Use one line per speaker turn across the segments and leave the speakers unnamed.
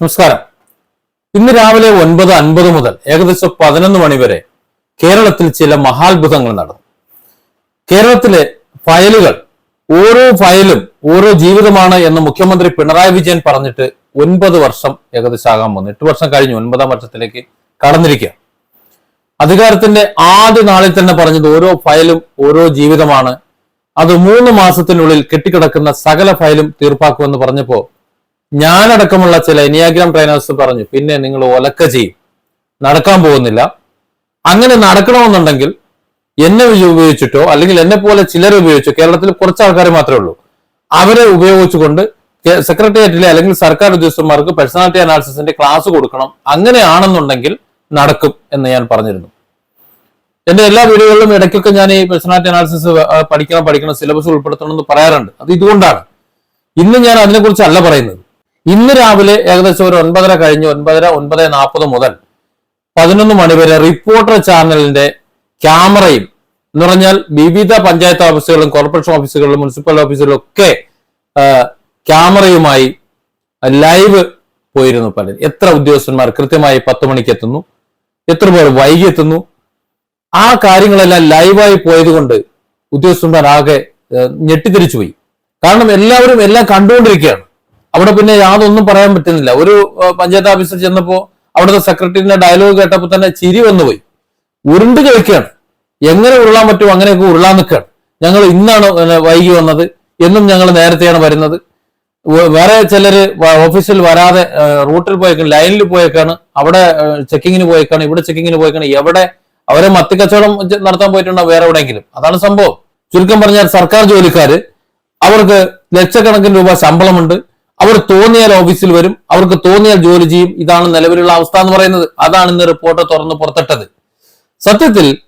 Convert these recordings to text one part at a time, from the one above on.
നമസ്കാരം. ഇന്ന് രാവിലെ ഒൻപത് അൻപത് മുതൽ ഏകദേശം പതിനൊന്ന് മണി വരെ കേരളത്തിൽ ചില മഹാത്ഭുതങ്ങൾ നടന്നു. കേരളത്തിലെ ഫയലുകൾ ഓരോ ഫയലും ഓരോ ജീവിതമാണ് എന്ന് മുഖ്യമന്ത്രി പിണറായി വിജയൻ പറഞ്ഞിട്ട് ഒൻപത് വർഷം ഏകദേശം ആകാൻ പോകുന്നു എട്ട് വർഷം കഴിഞ്ഞു ഒൻപതാം വർഷത്തിലേക്ക് കടന്നിരിക്കുക അധികാരത്തിന്റെ ആദ്യ നാളിൽ തന്നെ പറഞ്ഞത് ഓരോ ഫയലും ഓരോ ജീവിതമാണ്. അത് മൂന്ന് മാസത്തിനുള്ളിൽ കെട്ടിക്കിടക്കുന്ന സകല ഫയലും തീർപ്പാക്കുമെന്ന് പറഞ്ഞപ്പോ ഞാനടക്കമുള്ള ചില എനിയാഗ്രാം ട്രെയിനേഴ്സ് പറഞ്ഞു പിന്നെ നിങ്ങൾ ഒലക്ക ചെയ്യും. നടക്കാൻ പോകുന്നില്ല. അങ്ങനെ നടക്കണമെന്നുണ്ടെങ്കിൽ എന്നെ ഉപ- ഉപയോഗിച്ചിട്ടോ അല്ലെങ്കിൽ എന്നെ പോലെ ചിലരെ ഉപയോഗിച്ചോ കേരളത്തിൽ കുറച്ച് ആൾക്കാർ മാത്രമേ ഉള്ളൂ. അവരെ ഉപയോഗിച്ചുകൊണ്ട് സെക്രട്ടേറിയറ്റിലെ അല്ലെങ്കിൽ സർക്കാർ ഉദ്യോഗസ്ഥന്മാർക്ക് പേഴ്സണാലിറ്റി അനാലിസിസിന്റെ ക്ലാസ് കൊടുക്കണം. അങ്ങനെയാണെന്നുണ്ടെങ്കിൽ നടക്കും എന്ന് ഞാൻ പറഞ്ഞിരുന്നു. എന്റെ എല്ലാ വീഡിയോകളിലും ഇടയ്ക്കൊക്കെ ഞാൻ ഈ പേഴ്സണാലിറ്റി അനാലിസിസ് പഠിക്കണം പഠിക്കണം സിലബസ് ഉൾപ്പെടുത്തണം എന്ന് പറയാറുണ്ട്. അത് ഇതുകൊണ്ടാണ്. ഇന്ന് ഞാൻ അതിനെക്കുറിച്ച് അല്ല പറയുന്നത്. ഇന്ന് രാവിലെ ഏകദേശം ഒരു ഒൻപതര കഴിഞ്ഞ് ഒൻപതര ഒൻപത് നാൽപ്പത് മുതൽ പതിനൊന്ന് മണിവരെ റിപ്പോർട്ടർ ചാനലിന്റെ ക്യാമറയും എന്ന് പറഞ്ഞാൽ വിവിധ പഞ്ചായത്ത് ഓഫീസുകളും കോർപ്പറേഷൻ ഓഫീസുകളിലും മുനിസിപ്പൽ ഓഫീസുകളിലും ഒക്കെ ക്യാമറയുമായി ലൈവ് പോയിരുന്നു പലരും. എത്ര ഉദ്യോഗസ്ഥന്മാർ കൃത്യമായി പത്ത് മണിക്ക് എത്തുന്നു എത്ര പേർ വൈകി എത്തുന്നു. ആ കാര്യങ്ങളെല്ലാം ലൈവായി പോയതുകൊണ്ട് ഉദ്യോഗസ്ഥന്മാർ ആകെ ഞെട്ടിത്തിരിച്ചു പോയി കാരണം എല്ലാവരും എല്ലാം കണ്ടുകൊണ്ടിരിക്കുകയാണ്. അവിടെ പിന്നെ യാതൊന്നും പറയാൻ പറ്റുന്നില്ല. ഒരു പഞ്ചായത്ത് ഓഫീസിൽ ചെന്നപ്പോ അവിടുത്തെ സെക്രട്ടറിന്റെ ഡയലോഗ് കേട്ടപ്പോൾ തന്നെ ചിരി വന്നുപോയി. ഉരുണ്ട് കളിക്കുകയാണ് എങ്ങനെ ഉരുളാൻ പറ്റുമോ അങ്ങനെയൊക്കെ ഉരുളാൻ നിൽക്കുകയാണ് ഞങ്ങൾ ഇന്നാണ് വൈകി വന്നത്. എന്നും ഞങ്ങൾ നേരത്തെയാണ് വരുന്നത്. വേറെ ചിലർ ഓഫീസിൽ വരാതെ റൂട്ടിൽ പോയേക്കാണ് ലൈനിൽ പോയേക്കാണ് അവിടെ ചെക്കിങ്ങിന് പോയേക്കാണ് ഇവിടെ ചെക്കിങ്ങിന് പോയേക്കാണ് എവിടെ അവരെ മത്തിക്കച്ചവടം നടത്താൻ പോയിട്ടുണ്ടോ വേറെ എവിടെയെങ്കിലും. അതാണ് സംഭവം. ചുരുക്കം പറഞ്ഞാൽ സർക്കാർ ജോലിക്കാർ അവർക്ക് ലക്ഷക്കണക്കിന് രൂപ ശമ്പളമുണ്ട്. അവർ തോന്നിയാൽ ഓഫീസിൽ വരും അവർക്ക് തോന്നിയാൽ ജോലി ചെയ്യും. ഇതാണ് നിലവിലുള്ള അവസ്ഥ എന്ന് പറയുന്നത്. അതാണ് ഇന്ന് റിപ്പോർട്ട് തുറന്ന് പുറത്തിട്ടത്. സത്യത്തിൽ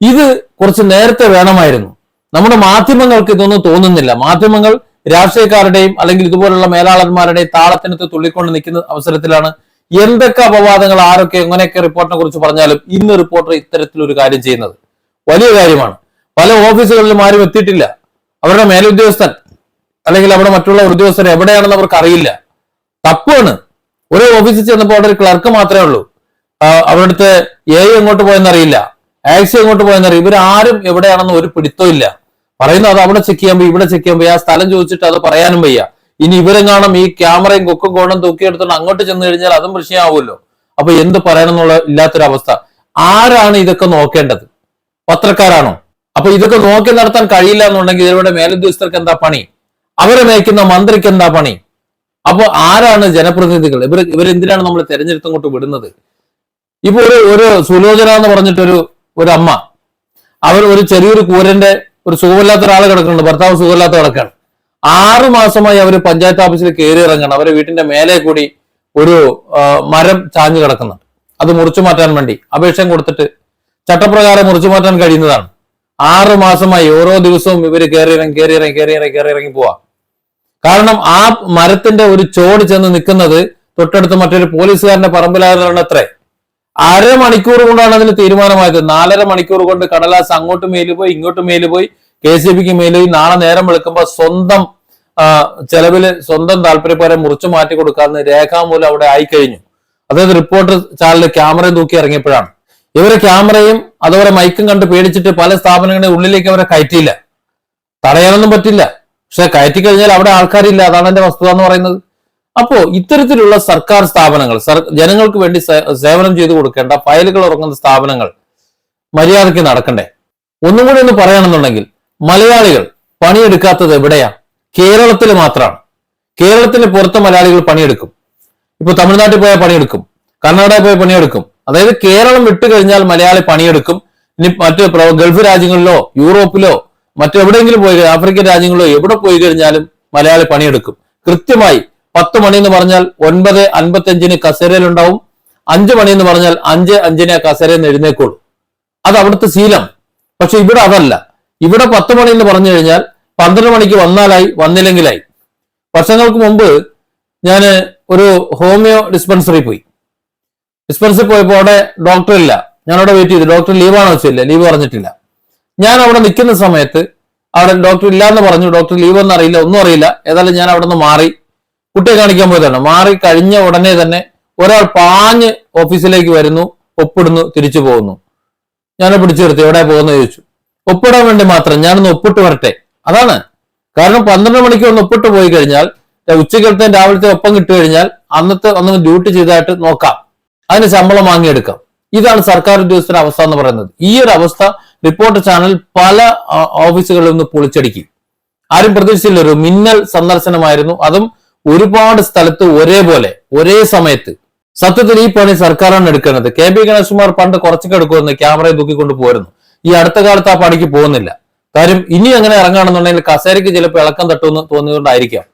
ഇത് കുറച്ച് നേരത്തെ വേണമായിരുന്നു. നമ്മുടെ മാധ്യമങ്ങൾക്ക് ഇതൊന്നും തോന്നുന്നില്ല. മാധ്യമങ്ങൾ രാഷ്ട്രീയക്കാരുടെയും അല്ലെങ്കിൽ ഇതുപോലുള്ള മേലാളന്മാരുടെയും താളത്തിനത്ത് തുള്ളിക്കൊണ്ട് നിൽക്കുന്ന അവസരത്തിലാണ് എന്തൊക്കെ അപവാദങ്ങൾ ആരൊക്കെ എങ്ങനെയൊക്കെ റിപ്പോർട്ടിനെ കുറിച്ച് പറഞ്ഞാലും ഇന്ന് റിപ്പോർട്ടർ ഇത്തരത്തിലൊരു കാര്യം ചെയ്യുന്നത്. വലിയ കാര്യമാണ്. പല ഓഫീസുകളിലും ആരും എത്തിയിട്ടില്ല. അവരുടെ മേലുദ്യോഗസ്ഥൻ അല്ലെങ്കിൽ അവിടെ മറ്റുള്ള ഉദ്യോഗസ്ഥർ എവിടെയാണെന്ന് അവർക്ക് അറിയില്ല. തപ്പാണ് ഒരു ഓഫീസിൽ ചെന്നപ്പോൾ അവിടെ ഒരു ക്ലർക്ക് മാത്രമേ ഉള്ളൂ. അവരടുത്ത് എ എങ്ങോട്ട് പോയെന്നറിയില്ല ആക്സി എങ്ങോട്ട് പോയെന്നറിയില്ല ഇവരാരും എവിടെയാണെന്ന് ഒരു പിടുത്തവും ഇല്ല. പറയുന്നു അത് അവിടെ ചെക്ക് ചെയ്യാൻ പോയി ഇവിടെ ചെക്ക് ചെയ്യാൻ പോയി. ആ സ്ഥലം ചോദിച്ചിട്ട് അത് പറയാനും വയ്യ. ഇനി ഇവരും കാണാം ഈ ക്യാമറയും കൊക്കും കോണും തൂക്കിയെടുത്തോണ്ട് അങ്ങോട്ട് ചെന്ന് കഴിഞ്ഞാൽ അതും വിഷയമാവുമല്ലോ അപ്പൊ എന്ത് പറയണമെന്നുള്ള ഇല്ലാത്തൊരവസ്ഥ. ആരാണ് ഇതൊക്കെ നോക്കേണ്ടത്? പത്രക്കാരാണോ? അപ്പൊ ഇതൊക്കെ നോക്കി നടത്താൻ കഴിയില്ല എന്നുണ്ടെങ്കിൽ ഇവരുടെ മേലുദ്യോഗസ്ഥർക്ക് എന്താ പണി? അവരെ നയിക്കുന്ന മന്ത്രിക്ക് എന്താ പണി? അപ്പോൾ ആരാണ് ജനപ്രതിനിധികൾ? ഇവർ ഇവരെന്തിനാണ് നമ്മൾ തെരഞ്ഞെടുത്തങ്ങോട്ട് വിടുന്നത്? ഇപ്പൊ ഒരു ഒരു സുലോചന എന്ന് പറഞ്ഞിട്ടൊരു ഒരു അമ്മ അവർ ഒരു ചെറിയൊരു കൂരന്റെ ഒരു സുഖമില്ലാത്ത ഒരാൾ കിടക്കുന്നുണ്ട്. ഭർത്താവ് സുഖമില്ലാത്ത കിടക്കാണ്. ആറു മാസമായി അവർ പഞ്ചായത്ത് ഓഫീസിൽ കയറി ഇറങ്ങണം. അവരെ വീട്ടിന്റെ മേലെ കൂടി ഒരു മരം ചാഞ്ഞു കിടക്കുന്നുണ്ട്. അത് മുറിച്ചു മാറ്റാൻ വേണ്ടി അപേക്ഷ കൊടുത്തിട്ട് ചട്ടപ്രകാരം മുറിച്ചു മാറ്റാൻ കഴിയുന്നതാണ്. ആറു മാസമായി ഓരോ ദിവസവും ഇവർ കയറി ഇറങ്ങി കയറി ഇറങ്ങി കയറി ഇറങ്ങി കയറി ഇറങ്ങി പോവാ. കാരണം ആ മരത്തിന്റെ ഒരു ചോട് ചെന്ന് നിൽക്കുന്നത് തൊട്ടടുത്ത് മറ്റൊരു പോലീസുകാരന്റെ പറമ്പിലായിരുന്നു അത്രേ. അരമണിക്കൂർ കൊണ്ടാണ് അതിന് തീരുമാനമായത്. നാലര മണിക്കൂർ കൊണ്ട് കടലാസ് അങ്ങോട്ട് മേൽ പോയി ഇങ്ങോട്ട് മേൽ പോയി കെ സി ബിക്ക് മേൽ പോയി. നാളെ നേരം വെളുക്കുമ്പോൾ സ്വന്തം ചെലവിൽ സ്വന്തം താല്പര്യപ്രകാരം മുറിച്ചു മാറ്റി കൊടുക്കാമെന്ന് രേഖാമൂലം അവിടെ ആയി കഴിഞ്ഞു അതായത് റിപ്പോർട്ടർ ചാനലിൽ ക്യാമറയും തൂക്കി ഇറങ്ങിയപ്പോഴാണ്. ഇവരെ ക്യാമറയും അതുപോലെ മൈക്കും കണ്ട് പേടിച്ചിട്ട് പല സ്ഥാപനങ്ങളുടെ ഉള്ളിലേക്ക് അവരെ കയറ്റിയില്ല. തടയാനൊന്നും പറ്റില്ല. പക്ഷെ കയറ്റി കഴിഞ്ഞാൽ അവിടെ ആൾക്കാരില്ല. അതാണ് എന്റെ വസ്തുത എന്ന് പറയുന്നത്. അപ്പോ ഇത്തരത്തിലുള്ള സർക്കാർ സ്ഥാപനങ്ങൾ ജനങ്ങൾക്ക് വേണ്ടി സേവനം ചെയ്തു കൊടുക്കേണ്ട ഫയലുകൾ ഉറങ്ങുന്ന സ്ഥാപനങ്ങൾ മര്യാദയ്ക്ക് നടക്കണ്ടേ? ഒന്നും കൂടി ഒന്ന് പറയുകയാണെന്നുണ്ടെങ്കിൽ മലയാളികൾ പണിയെടുക്കാത്തത് എവിടെയാ? കേരളത്തിൽ മാത്രമാണ്. കേരളത്തിന് പുറത്ത് മലയാളികൾ പണിയെടുക്കും. ഇപ്പൊ തമിഴ്നാട്ടിൽ പോയാൽ പണിയെടുക്കും. കർണാടക പോയി പണിയെടുക്കും. അതായത് കേരളം വിട്ടു കഴിഞ്ഞാൽ മലയാളി പണിയെടുക്കും. ഇനി മറ്റ് ഗൾഫ് രാജ്യങ്ങളിലോ യൂറോപ്പിലോ മറ്റെവിടെയെങ്കിലും പോയി ആഫ്രിക്കൻ രാജ്യങ്ങളിലോ എവിടെ പോയി കഴിഞ്ഞാലും മലയാളി പണിയെടുക്കും. കൃത്യമായി പത്ത് മണി എന്ന് പറഞ്ഞാൽ ഒൻപത് അൻപത്തഞ്ചിന് കസേരയിലുണ്ടാവും. അഞ്ച് മണി എന്ന് പറഞ്ഞാൽ അഞ്ച് അഞ്ചിന് കസേരയിൽ എഴുന്നേക്കുള്ളൂ. അത് അവിടുത്തെ ശീലം. പക്ഷെ ഇവിടെ അതല്ല. ഇവിടെ പത്ത് മണി എന്ന് പറഞ്ഞു കഴിഞ്ഞാൽ പന്ത്രണ്ട് മണിക്ക് വന്നാലായി വന്നില്ലെങ്കിലായി. വർഷങ്ങൾക്ക് മുമ്പ് ഞാൻ ഒരു ഹോമിയോ ഡിസ്പെൻസറി പോയി. ഡിസ്പെൻസറി പോയപ്പോൾ അവിടെ ഡോക്ടർ ഇല്ല ഞാൻ അവിടെ വെയിറ്റ് ചെയ്തു. ഡോക്ടർ ലീവാണോ വെച്ചില്ല. ലീവ് പറഞ്ഞിട്ടില്ല. ഞാൻ അവിടെ നിൽക്കുന്ന സമയത്ത് അവിടെ ഡോക്ടർ ഇല്ലാന്ന് പറഞ്ഞു. ഡോക്ടർ ലീവ് ഒന്നും അറിയില്ല ഒന്നും അറിയില്ല. ഏതായാലും ഞാൻ അവിടെ നിന്ന് മാറി. കുട്ടിയെ കാണിക്കാൻ പോയതാണ്. മാറി കഴിഞ്ഞ ഉടനെ തന്നെ ഒരാൾ പാഞ്ഞ് ഓഫീസിലേക്ക് വരുന്നു ഒപ്പിടുന്നു തിരിച്ചു പോകുന്നു. ഞാൻ പിടിച്ചു നിർത്തി. എവിടെ പോകുന്നത് ചോദിച്ചു. ഒപ്പിടാൻ വേണ്ടി മാത്രം ഞാനൊന്ന് ഒപ്പിട്ട് വരട്ടെ. അതാണ്. കാരണം പന്ത്രണ്ട് മണിക്ക് ഒന്ന് ഒപ്പിട്ട് പോയി കഴിഞ്ഞാൽ ഉച്ചക്കലത്തെ രാവിലത്തെ ഒപ്പം കിട്ടി കഴിഞ്ഞാൽ അന്നത്തെ ഒന്ന് ഡ്യൂട്ടി ചെയ്തായിട്ട് നോക്കാം. അതിന് ശമ്പളം വാങ്ങിയെടുക്കാം. ഇതാണ് സർക്കാർ ഉദ്യോഗസ്ഥരുടെ അവസ്ഥ എന്ന് പറയുന്നത്. ഈ ഒരു അവസ്ഥ റിപ്പോർട്ട് ചാനൽ പല ഓഫീസുകളിൽ നിന്ന് പൊളിച്ചടുക്കി. ആരും പ്രതീക്ഷിച്ചില്ല ഒരു മിന്നൽ സന്ദർശനമായിരുന്നു. അതും ഒരുപാട് സ്ഥലത്ത് ഒരേപോലെ ഒരേ സമയത്ത്. സത്യത്തിൽ ഈ പണി സർക്കാരാണ് എടുക്കുന്നത്. കെ പി ഗണേഷ്കുമാർ പണ്ട് കുറച്ചൊക്കെ എടുക്കുമെന്ന് ക്യാമറയെ തൂക്കിക്കൊണ്ട് പോരുന്നു. ഈ അടുത്ത കാലത്ത് ആ പണിക്ക് പോകുന്നില്ല. കാര്യം ഇനി അങ്ങനെ ഇറങ്ങുകയാണെന്നുണ്ടെങ്കിൽ കസേരയ്ക്ക് ചിലപ്പോൾ ഇളക്കം തട്ടുമെന്ന് തോന്നിയതുകൊണ്ടായിരിക്കാം.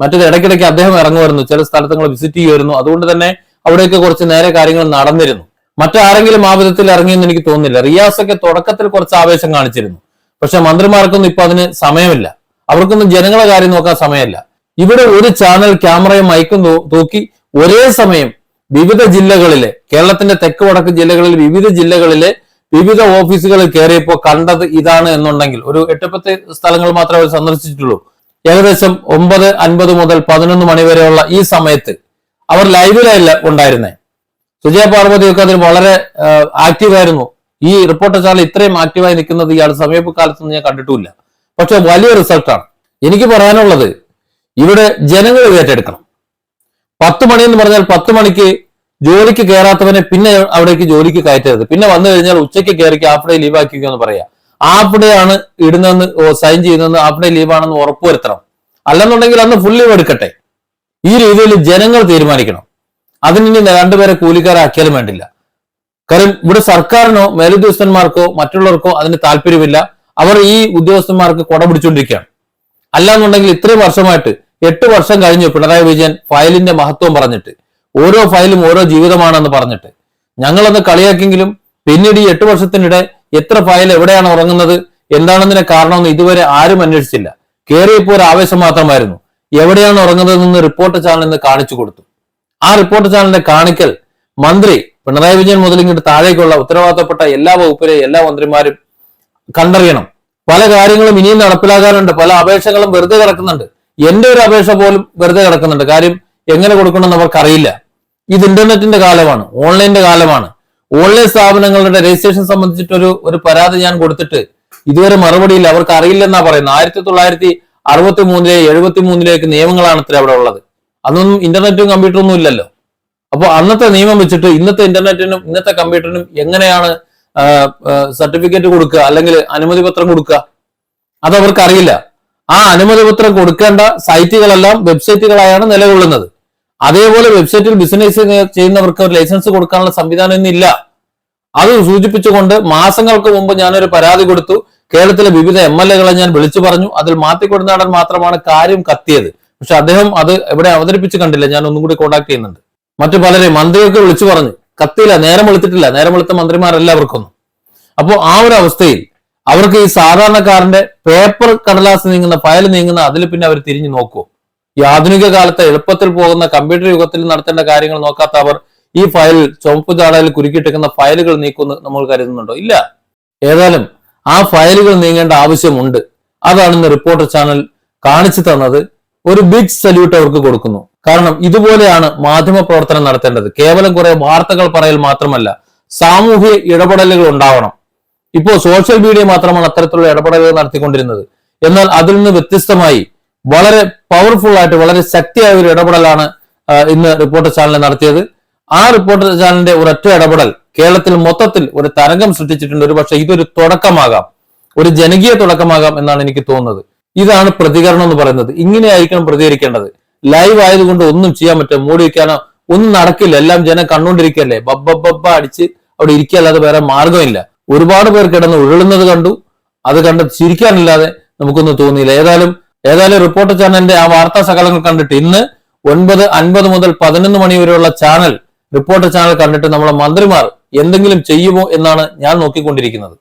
മറ്റൊരു ഇടയ്ക്കിടയ്ക്ക് അദ്ദേഹം ഇറങ്ങുമായിരുന്നു ചില സ്ഥലത്തുങ്ങൾ വിസിറ്റ് ചെയ്യുമായിരുന്നു. അതുകൊണ്ട് തന്നെ അവിടെയൊക്കെ കുറച്ച് നേരെ കാര്യങ്ങൾ നടന്നിരുന്നു. മറ്റാരെങ്കിലും ആ വിധത്തിൽ ഇറങ്ങിയെന്ന് എനിക്ക് തോന്നുന്നില്ല. റിയാസൊക്കെ തുടക്കത്തിൽ കുറച്ച് ആവേശം കാണിച്ചിരുന്നു. പക്ഷെ മന്ത്രിമാർക്കൊന്നും ഇപ്പൊ അതിന് സമയമില്ല. അവർക്കൊന്നും ജനങ്ങളെ കാര്യം നോക്കാൻ സമയമല്ല. ഇവിടെ ഒരു ചാനൽ ക്യാമറയും മയക്കും തൂക്കി ഒരേ സമയം വിവിധ ജില്ലകളിലെ കേരളത്തിന്റെ തെക്ക് വടക്ക് ജില്ലകളിൽ വിവിധ ജില്ലകളിലെ വിവിധ ഓഫീസുകളിൽ കയറിയപ്പോൾ കണ്ടത് ഇതാണ് എന്നുണ്ടെങ്കിൽ ഒരു എട്ടുപത്ത് സ്ഥലങ്ങൾ മാത്രമേ അവർ സന്ദർശിച്ചിട്ടുള്ളൂ. ഏകദേശം ഒമ്പത് അൻപത് മുതൽ പതിനൊന്ന് മണി വരെയുള്ള ഈ സമയത്ത് അവർ ലൈവിലല്ല ഉണ്ടായിരുന്നേ. സുജയ പാർവതിയൊക്കെ അതിൽ വളരെ ആക്റ്റീവായിരുന്നു ഈ റിപ്പോർട്ടർ ചാനൽ ഇത്രയും ആക്റ്റീവായി നിൽക്കുന്നത് ഇയാൾ സമീപകാലത്ത് ഞാൻ കണ്ടിട്ടില്ല പക്ഷെ വലിയ റിസൾട്ടാണ് എനിക്ക് പറയാനുള്ളത് ഇവിടെ ജനങ്ങൾ ഏറ്റെടുക്കണം. പത്ത് മണി എന്ന് പറഞ്ഞാൽ പത്ത് മണിക്ക് ജോലിക്ക് കയറാത്തവനെ പിന്നെ അവിടേക്ക് ജോലിക്ക് കയറ്റരുത്. പിന്നെ വന്നു കഴിഞ്ഞാൽ ഉച്ചയ്ക്ക് കയറിക്ക് ഹാഫ് ഡേ ലീവ് ആക്കിക്കുക എന്ന് പറയാ. ഹാഫ് ഡേ ആണ് ഇടുന്നതെന്ന് സൈൻ ചെയ്യുന്നതെന്ന് ഹാഫ് ഡേ ലീവ് ആണെന്ന് ഉറപ്പുവരുത്തണം അല്ലെന്നുണ്ടെങ്കിൽ അന്ന് ഫുൾ ലീവ് എടുക്കട്ടെ. ഈ രീതിയിൽ ജനങ്ങൾ തീരുമാനിക്കണം. അതിന് രണ്ടുപേരെ കൂലിക്കാരാക്കിയാലും വേണ്ടില്ല. കാര്യം ഇവിടെ സർക്കാരിനോ മേലുദ്യോഗസ്ഥന്മാർക്കോ മറ്റുള്ളവർക്കോ അതിന് താല്പര്യമില്ല. അവർ ഈ ഉദ്യോഗസ്ഥന്മാർക്ക് കൊട പിടിച്ചുകൊണ്ടിരിക്കുകയാണ്. അല്ലാന്നുണ്ടെങ്കിൽ ഇത്രയും വർഷമായിട്ട് എട്ട് വർഷം കഴിഞ്ഞു പിണറായി വിജയൻ ഫയലിന്റെ മഹത്വം പറഞ്ഞിട്ട്. ഓരോ ഫയലും ഓരോ ജീവിതമാണെന്ന് പറഞ്ഞിട്ട്. ഞങ്ങളൊന്ന് കളിയാക്കിയെങ്കിലും പിന്നീട് ഈ എട്ട് വർഷത്തിനിടെ എത്ര ഫയൽ എവിടെയാണ് ഉറങ്ങുന്നത് എന്താണെന്നതിന്റെ കാരണമെന്ന് ഇതുവരെ ആരും അന്വേഷിച്ചില്ല. കേറിയപ്പോൾ ഒരു ആവേശം മാത്രമായിരുന്നു. എവിടെയാണ് ഉറങ്ങുന്നതെന്ന് റിപ്പോർട്ട് ചാനൽ ഇന്ന് കാണിച്ചു കൊടുത്തു. ആ റിപ്പോർട്ട് ചാനലിന്റെ കാണിക്കൽ മന്ത്രി പിണറായി വിജയൻ മുതൽ ഇങ്ങോട്ട് താഴേക്കുള്ള ഉത്തരവാദിത്തപ്പെട്ട എല്ലാ വകുപ്പിലെയും എല്ലാ മന്ത്രിമാരും കണ്ടറിയണം. പല കാര്യങ്ങളും ഇനിയും നടപ്പിലാകാനുണ്ട് പല അപേക്ഷകളും വെറുതെ കിടക്കുന്നുണ്ട്. എന്റെ ഒരു അപേക്ഷ പോലും വെറുതെ കിടക്കുന്നുണ്ട്. കാര്യം എങ്ങനെ കൊടുക്കണമെന്ന് അവർക്കറിയില്ല. ഇത് ഇന്റർനെറ്റിന്റെ കാലമാണ്. ഓൺലൈനിന്റെ കാലമാണ്. ഓൺലൈൻ സ്ഥാപനങ്ങളുടെ രജിസ്ട്രേഷൻ സംബന്ധിച്ചിട്ടൊരു ഒരു പരാതി ഞാൻ കൊടുത്തിട്ട് ഇതുവരെ മറുപടിയില്ല അവർക്ക് അറിയില്ലെന്നാ പറയുന്നത്. ആയിരത്തി തൊള്ളായിരത്തി അറുപത്തി മൂന്നിലെ എഴുപത്തി മൂന്നിലേക്ക് നിയമങ്ങളാണ് ഇത്ര അവിടെ ഉള്ളത്. അതൊന്നും ഇന്റർനെറ്റും കമ്പ്യൂട്ടറും ഒന്നും ഇല്ലല്ലോ. അപ്പോൾ അന്നത്തെ നിയമം വെച്ചിട്ട് ഇന്നത്തെ ഇന്റർനെറ്റിനും ഇന്നത്തെ കമ്പ്യൂട്ടറിനും എങ്ങനെയാണ് സർട്ടിഫിക്കറ്റ് കൊടുക്കുക അല്ലെങ്കിൽ അനുമതി പത്രം കൊടുക്കുക? അത് അവർക്കറിയില്ല ആ അനുമതി പത്രം കൊടുക്കേണ്ട സൈറ്റുകളെല്ലാം വെബ്സൈറ്റുകളായാണ് നിലകൊള്ളുന്നത്. അതേപോലെ വെബ്സൈറ്റിൽ ബിസിനസ് ചെയ്യുന്നവർക്ക് ഒരു ലൈസൻസ് കൊടുക്കാനുള്ള സംവിധാനം ഇന്നില്ല. അത് സൂചിപ്പിച്ചുകൊണ്ട് മാസങ്ങൾക്ക് മുമ്പ് ഞാനൊരു പരാതി കൊടുത്തു. കേരളത്തിലെ വിവിധ എം എൽ എകളെ ഞാൻ വിളിച്ചു പറഞ്ഞു. അതിൽ മാത്തിക്കൊടുനാടൻ മാത്രമാണ് കാര്യം കത്തിയത്. പക്ഷെ അദ്ദേഹം അത് എവിടെ അവതരിപ്പിച്ച് കണ്ടില്ല. ഞാൻ ഒന്നും കൂടി കോണ്ടാക്ട് ചെയ്യുന്നുണ്ട്. മറ്റു പലരെയും മന്ത്രിയൊക്കെ വിളിച്ചു പറഞ്ഞു കത്തിയില്ല നേരം വെളുത്തിട്ടില്ല. നേരം വെളുത്ത മന്ത്രിമാരെല്ലാവർക്കൊന്നും അപ്പോൾ ആ ഒരു അവസ്ഥയിൽ അവർക്ക് ഈ സാധാരണക്കാരന്റെ പേപ്പർ കടലാസ് നീങ്ങുന്ന ഫയൽ നീങ്ങുന്ന അതിൽ പിന്നെ അവർ തിരിഞ്ഞു നോക്കുമോ ഈ ആധുനിക കാലത്ത് എളുപ്പത്തിൽ പോകുന്ന കമ്പ്യൂട്ടർ യുഗത്തിൽ നടത്തേണ്ട കാര്യങ്ങൾ നോക്കാത്ത അവർ ഈ ഫയൽ ചുവപ്പ് ചാടയിൽ കുരുക്കിയിട്ടിരിക്കുന്ന ഫയലുകൾ നീക്കുമെന്ന് നമ്മൾ കരുതുന്നുണ്ടോ? ഇല്ല. ഏതായാലും ആ ഫയലുകൾ നീങ്ങേണ്ട ആവശ്യമുണ്ട്. അതാണ് ഇന്ന് റിപ്പോർട്ടർ ചാനൽ കാണിച്ചു തന്നത്. ഒരു ബിഗ് സല്യൂട്ട് അവർക്ക് കൊടുക്കുന്നു. കാരണം ഇതുപോലെയാണ് മാധ്യമ പ്രവർത്തനം നടത്തേണ്ടത്. കേവലം കുറെ വാർത്തകൾ പറയൽ മാത്രമല്ല സാമൂഹ്യ ഇടപെടലുകൾ ഉണ്ടാവണം. ഇപ്പോൾ സോഷ്യൽ മീഡിയ മാത്രമാണ് അത്തരത്തിലുള്ള ഇടപെടലുകൾ നടത്തിക്കൊണ്ടിരുന്നത്. എന്നാൽ അതിൽ നിന്ന് വ്യത്യസ്തമായി വളരെ പവർഫുൾ ആയിട്ട് വളരെ ശക്തിയായ ഒരു ഇടപെടലാണ് ഇന്ന് റിപ്പോർട്ടർ ചാനൽ നടത്തിയത്. ആ റിപ്പോർട്ടർ ചാനലിന്റെ ഒരൊറ്റ ഇടപെടൽ കേരളത്തിൽ മൊത്തത്തിൽ ഒരു തരംഗം സൃഷ്ടിച്ചിട്ടുണ്ട്. ഒരു പക്ഷേ ഇതൊരു തുടക്കമാകാം. ഒരു ജനകീയ തുടക്കമാകാം എന്നാണ് എനിക്ക് തോന്നുന്നത്. ഇതാണ് പ്രതികരണം എന്ന് പറയുന്നത്. ഇങ്ങനെയായിരിക്കണം പ്രതികരിക്കേണ്ടത്. ലൈവ് ആയതുകൊണ്ട് ഒന്നും ചെയ്യാൻ പറ്റില്ല. മൂടി വെക്കാനോ ഒന്നും നടക്കില്ല. എല്ലാം ജനം കണ്ടുകൊണ്ടിരിക്കല്ലേ ബബ്ബബ്ബ അടിച്ച് അവിടെ ഇരിക്കല്ലാതെ വേറെ മാർഗമില്ല ഒരുപാട് പേർ കിടന്ന് ഉരുളുന്നത് കണ്ടു. അത് കണ്ട് ചിരിക്കാനില്ലാതെ നമുക്കൊന്നും തോന്നിയില്ല. ഏതായാലും ഏതായാലും റിപ്പോർട്ടർ ചാനലിന്റെ ആ വാർത്താ സകലങ്ങൾ കണ്ടിട്ട് ഇന്ന് ഒൻപത് അൻപത് മുതൽ പതിനൊന്ന് മണി വരെയുള്ള ചാനൽ റിപ്പോർട്ടർ ചാനൽ കണ്ടിട്ട് നമ്മളെ മന്ത്രിമാർ എന്തെങ്കിലും ചെയ്യുമോ എന്നാണ് ഞാൻ നോക്കിക്കൊണ്ടിരിക്കുന്നത്.